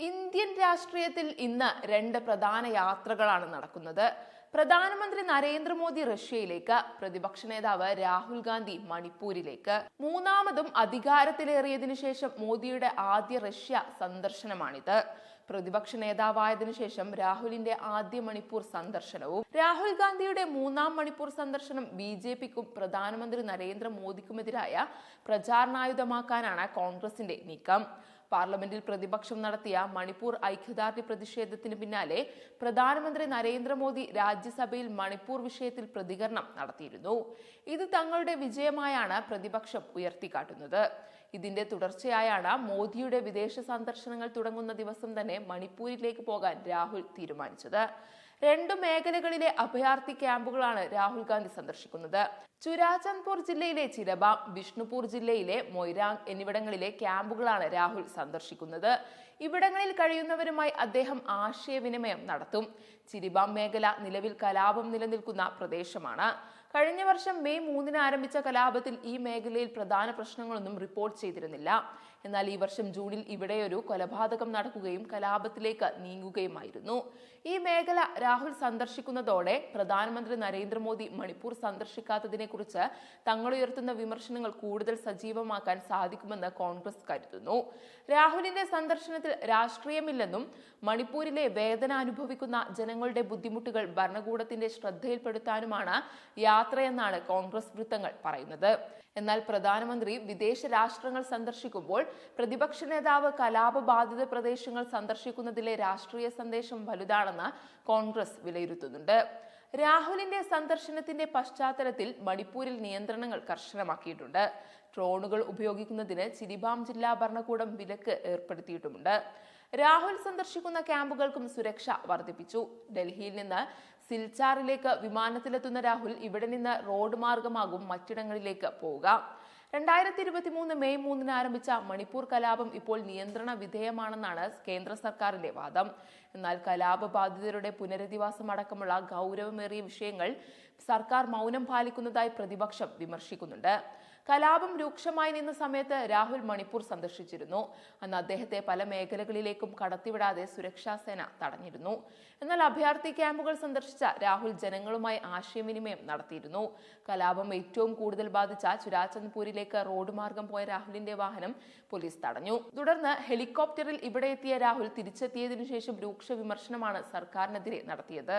Indian രാഷ്ട്രീയത്തിൽ ഇന്ന് രണ്ട് പ്രധാന യാത്രകളാണ് നടക്കുന്നത്. പ്രധാനമന്ത്രി നരേന്ദ്രമോദി റഷ്യയിലേക്ക് പ്രതിപക്ഷ നേതാവ് രാഹുൽ ഗാന്ധി മണിപ്പൂരിലേക്ക്. മൂന്നാമതും അധികാരത്തിലേറിയതിനു ശേഷം മോദിയുടെ ആദ്യ റഷ്യ സന്ദർശനമാണിത്. പ്രതിപക്ഷ നേതാവായതിനു ശേഷം രാഹുലിന്റെ ആദ്യ മണിപ്പൂർ സന്ദർശനവും. രാഹുൽ ഗാന്ധിയുടെ മൂന്നാം മണിപ്പൂർ സന്ദർശനം ബി ജെ പിക്കും പ്രധാനമന്ത്രി നരേന്ദ്രമോദിക്കുമെതിരായ പ്രചാരണായുധമാക്കാനാണ് കോൺഗ്രസിന്റെ നീക്കം. പാർലമെന്റിൽ പ്രതിപക്ഷം നടത്തിയ മണിപ്പൂർ ഐക്യദാർഢ്യ പ്രതിഷേധത്തിന് പിന്നാലെ പ്രധാനമന്ത്രി നരേന്ദ്രമോദി രാജ്യസഭയിൽ മണിപ്പൂർ വിഷയത്തിൽ പ്രതികരണം നടത്തിയിരുന്നു. ഇത് തങ്ങളുടെ വിജയമായാണ് പ്രതിപക്ഷം ഉയർത്തിക്കാട്ടുന്നത്. ഇതിന്റെ തുടർച്ചയായാണ് മോദിയുടെ വിദേശ സന്ദർശനങ്ങൾ തുടങ്ങുന്ന ദിവസം തന്നെ മണിപ്പൂരിലേക്ക് പോകാൻ രാഹുൽ തീരുമാനിച്ചത്. രണ്ടു മേഖലകളിലെ അഭയാർത്ഥി ക്യാമ്പുകളാണ് രാഹുൽ ഗാന്ധി സന്ദർശിക്കുന്നത്. ചുരാചന്ദ്പൂർ ജില്ലയിലെ ചിരബാം വിഷ്ണുപൂർ ജില്ലയിലെ മൊയ്രാങ് എന്നിവിടങ്ങളിലെ ക്യാമ്പുകളാണ് രാഹുൽ സന്ദർശിക്കുന്നത്. ഇവിടങ്ങളിൽ കഴിയുന്നവരുമായി അദ്ദേഹം ആശയവിനിമയം നടത്തും. ചിരിബാം മേഖല നിലവിൽ കലാപം നിലനിൽക്കുന്ന പ്രദേശമാണ്. കഴിഞ്ഞ വർഷം മെയ് മൂന്നിന് ആരംഭിച്ച കലാപത്തിൽ ഈ മേഖലയിൽ പ്രധാന പ്രശ്നങ്ങളൊന്നും റിപ്പോർട്ട് ചെയ്തിരുന്നില്ല. എന്നാൽ ഈ വർഷം ജൂണിൽ ഇവിടെ ഒരു കൊലപാതകം നടക്കുകയും കലാപത്തിലേക്ക് നീങ്ങുകയുമായിരുന്നു. ഈ മേഖല രാഹുൽ സന്ദർശിക്കുന്നതോടെ പ്രധാനമന്ത്രി നരേന്ദ്രമോദി മണിപ്പൂർ സന്ദർശിക്കാത്തതിനെ കുറിച്ച് തങ്ങളുയർത്തുന്ന വിമർശനങ്ങൾ കൂടുതൽ സജീവമാക്കാൻ സാധിക്കുമെന്ന് കോൺഗ്രസ് കരുതുന്നു. രാഹുലിന്റെ സന്ദർശനത്തിൽ രാഷ്ട്രീയമില്ലെന്നും മണിപ്പൂരിലെ വേദന അനുഭവിക്കുന്ന ജനങ്ങളുടെ ബുദ്ധിമുട്ടുകൾ ഭരണകൂടത്തിന്റെ ശ്രദ്ധയിൽപ്പെടുത്താനുമാണ് യാത്രയെന്നാണ് കോൺഗ്രസ് വൃത്തങ്ങൾ പറയുന്നത്. എന്നാൽ പ്രധാനമന്ത്രി വിദേശ രാഷ്ട്രങ്ങൾ സന്ദർശിക്കുമ്പോൾ പ്രതിപക്ഷ നേതാവ് കലാപബാധിത പ്രദേശങ്ങൾ സന്ദർശിക്കുന്നതിലെ രാഷ്ട്രീയ സന്ദേശം വലുതാണെന്ന് കോൺഗ്രസ് വിലയിരുത്തുന്നുണ്ട്. രാഹുലിന്റെ സന്ദർശനത്തിന്റെ പശ്ചാത്തലത്തിൽ മണിപ്പൂരിൽ നിയന്ത്രണങ്ങൾ കർശനമാക്കിയിട്ടുണ്ട്. ഡ്രോണുകൾ ഉപയോഗിക്കുന്നതിന് ചിരിബാം ജില്ലാ ഭരണകൂടം വിലക്ക് ഏർപ്പെടുത്തിയിട്ടുമുണ്ട്. രാഹുൽ സന്ദർശിക്കുന്ന ക്യാമ്പുകൾക്കും സുരക്ഷ വർദ്ധിപ്പിച്ചു. ഡൽഹിയിൽ നിന്ന് സിൽച്ചാറിലേക്ക് വിമാനത്തിലെത്തുന്ന രാഹുൽ ഇവിടെ നിന്ന് റോഡ് മാർഗമാകും മറ്റിടങ്ങളിലേക്ക് പോവുക രണ്ടായിരത്തി ഇരുപത്തി മൂന്ന് മെയ് മൂന്നിന് ആരംഭിച്ച മണിപ്പൂർ കലാപം ഇപ്പോൾ നിയന്ത്രണ വിധേയമാണെന്നാണ് കേന്ദ്ര സർക്കാരിന്റെ വാദം. എന്നാൽ കലാപ ബാധിതരുടെ പുനരധിവാസം അടക്കമുള്ള ഗൗരവമേറിയ വിഷയങ്ങൾ സർക്കാർ മൗനം പാലിക്കുന്നതായി പ്രതിപക്ഷം വിമർശിക്കുന്നുണ്ട്. കലാപം രൂക്ഷമായി നിന്ന സമയത്ത് രാഹുൽ മണിപ്പൂർ സന്ദർശിച്ചിരുന്നു. അന്ന് അദ്ദേഹത്തെ പല മേഖലകളിലേക്കും കടത്തിവിടാതെ സുരക്ഷാ സേന തടഞ്ഞിരുന്നു. എന്നാൽ അഭയാർത്ഥി ക്യാമ്പുകൾ സന്ദർശിച്ച രാഹുൽ ജനങ്ങളുമായി ആശയവിനിമയം നടത്തിയിരുന്നു. കലാപം ഏറ്റവും കൂടുതൽ ബാധിച്ച ചുരാചന്ദ്പൂരിലേക്ക് റോഡ് മാർഗം പോയ രാഹുലിന്റെ വാഹനം പോലീസ് തടഞ്ഞു. തുടർന്ന് ഹെലികോപ്റ്ററിൽ ഇവിടെ എത്തിയ രാഹുൽ തിരിച്ചെത്തിയതിനു ശേഷം രൂക്ഷ വിമർശനമാണ് സർക്കാരിനെതിരെ നടത്തിയത്.